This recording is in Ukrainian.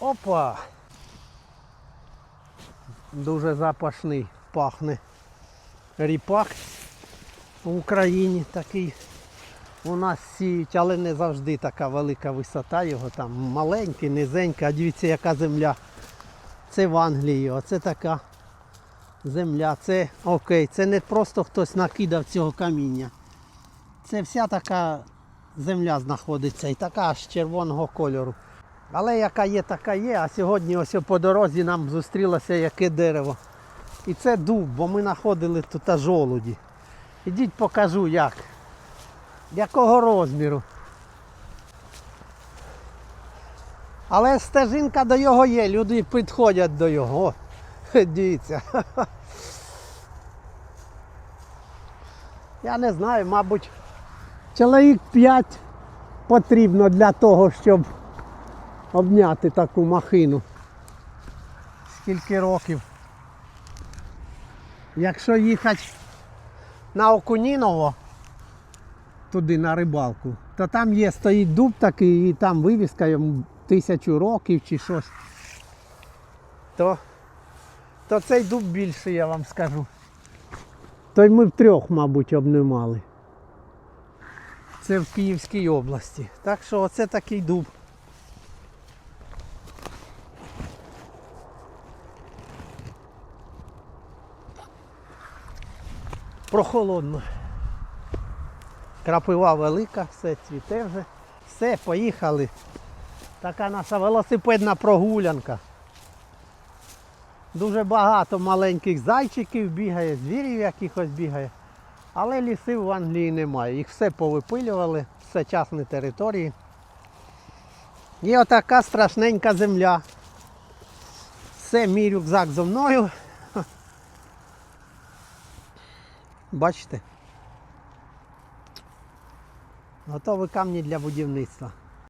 Опа! Дуже запашний пахне ріпак в Україні такий. У нас сіють, але не завжди така велика висота його, там маленький, низенький, а дивіться, яка земля. Це в Англії, оце така земля. Це окей, це не просто хтось накидав цього каміння. Це вся така земля знаходиться і така аж червоного кольору. Але яка є, така є. А сьогодні ось по дорозі нам зустрілося яке дерево. І це дуб, бо ми знаходили тут жолуді. Ідіть покажу як. Якого розміру. Але стежинка до його є, люди підходять до його. О, дивіться. Я не знаю, мабуть, чоловік 5 потрібно для того, щоб обняти таку махину. Скільки років. Якщо їхати на Окуніново, туди на рибалку, то там є, стоїть дуб такий і там вивіска йому тисячу років чи щось. То, то цей дуб більший, я вам скажу. То й ми втрьох, мабуть, обнімали. Це в Київській області. Так що оце такий дуб. Прохолодно. Крапива велика, все цвіте вже. Все, поїхали. Така наша велосипедна прогулянка. Дуже багато маленьких зайчиків бігає, звірів якихось бігає. Але лісів в Англії немає. Їх все повипилювали, все частні території. І отака страшненька земля. Все, мій рюкзак зо мною. Бачите? Готові камні для будівництва.